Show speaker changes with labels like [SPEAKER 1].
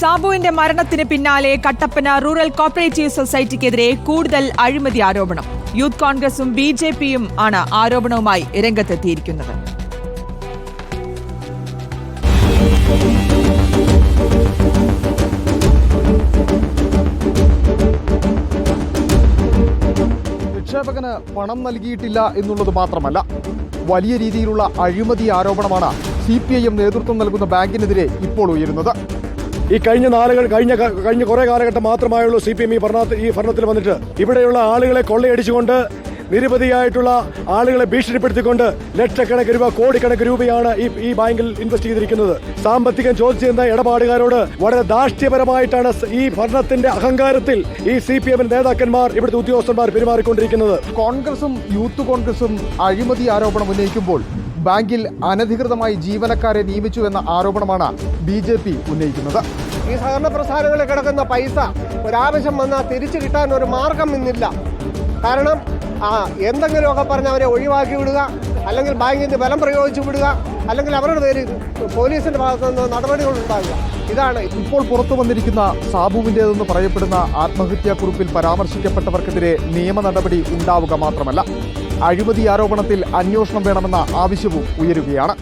[SPEAKER 1] സാബുവിന്റെ മരണത്തിന് പിന്നാലെ Kattappana rural cooperative സൊസൈറ്റിക്കെതിരെ കൂടുതൽ അഴിമതി ആരോപണം. യൂത്ത് കോൺഗ്രസും ബി ജെ പിയും ആണ് ആരോപണവുമായി രംഗത്തെത്തിയിരിക്കുന്നത്.
[SPEAKER 2] നിക്ഷേപകന് പണം നൽകിയിട്ടില്ല എന്നുള്ളത് മാത്രമല്ല വലിയ രീതിയിലുള്ള അഴിമതി ആരോപണമാണ് സി പി ഐ എം നേതൃത്വം നൽകുന്ന ബാങ്കിനെതിരെ ഇപ്പോൾ ഉയരുന്നത്.
[SPEAKER 3] ഈ കഴിഞ്ഞ നാളുകൾ കഴിഞ്ഞ കഴിഞ്ഞ കുറെ കാലഘട്ടം മാത്രമായുള്ളൂ സി പി എം ഈ ഭരണ ഈ ഭരണത്തിൽ വന്നിട്ട്. ഇവിടെയുള്ള ആളുകളെ കൊള്ളയടിച്ചുകൊണ്ട് നിരവധിയായിട്ടുള്ള ആളുകളെ ഭീഷണിപ്പെടുത്തിക്കൊണ്ട് ലക്ഷക്കണക്കിന് രൂപ കോടിക്കണക്കിന് രൂപയാണ് ഈ ഈ ബാങ്കിൽ ഇൻവെസ്റ്റ് ചെയ്തിരിക്കുന്നത്. സാമ്പത്തികം ചോദിച്ചു ചെയ്യുന്ന ഇടപാടുകാരോട് വളരെ ദാഷ്ട്യപരമായിട്ടാണ് ഈ ഭരണത്തിന്റെ അഹങ്കാരത്തിൽ ഈ സി പി എമ്മിന്റെ നേതാക്കന്മാർ ഇവിടുത്തെ ഉദ്യോഗസ്ഥന്മാർ പെരുമാറിക്കൊണ്ടിരിക്കുന്നത്.
[SPEAKER 2] കോൺഗ്രസും യൂത്ത് കോൺഗ്രസും അഴിമതി ആരോപണം ഉന്നയിക്കുമ്പോൾ ബാങ്കിൽ അനധികൃതമായി ജീവനക്കാരെ നിയമിച്ചു എന്ന ആരോപണമാണ് ബി ജെ പി ഉന്നയിക്കുന്നത്.
[SPEAKER 4] ഈ സഹകരണ പ്രസ്ഥാനങ്ങളിൽ കിടക്കുന്ന പൈസ ഒരാവശ്യം വന്നാൽ തിരിച്ചു കിട്ടാൻ ഒരു മാർഗം ഇന്നില്ല. കാരണം ആ എന്തെങ്കിലുമൊക്കെ പറഞ്ഞ് അവരെ ഒഴിവാക്കി വിടുക അല്ലെങ്കിൽ ബാങ്കിൽ ബലം പ്രയോഗിച്ചു വിടുക അല്ലെങ്കിൽ അവരുടെ പേര് പോലീസിന്റെ ഭാഗത്തു നിന്ന് നടപടികൾ ഉണ്ടാകുക. ഇതാണ്
[SPEAKER 2] ഇപ്പോൾ പുറത്തു വന്നിരിക്കുന്ന സാബുവിന്റേതെന്ന് പറയപ്പെടുന്ന ആത്മഹത്യാക്കുറിപ്പിൽ പരാമർശിക്കപ്പെട്ടവർക്കെതിരെ നിയമ നടപടി ഉണ്ടാവുക മാത്രമല്ല. അഴിമതി ആരോപണത്തിൽ അന്വേഷണം വേണമെന്ന ആവശ്യവും ഉയരുകയാണ്.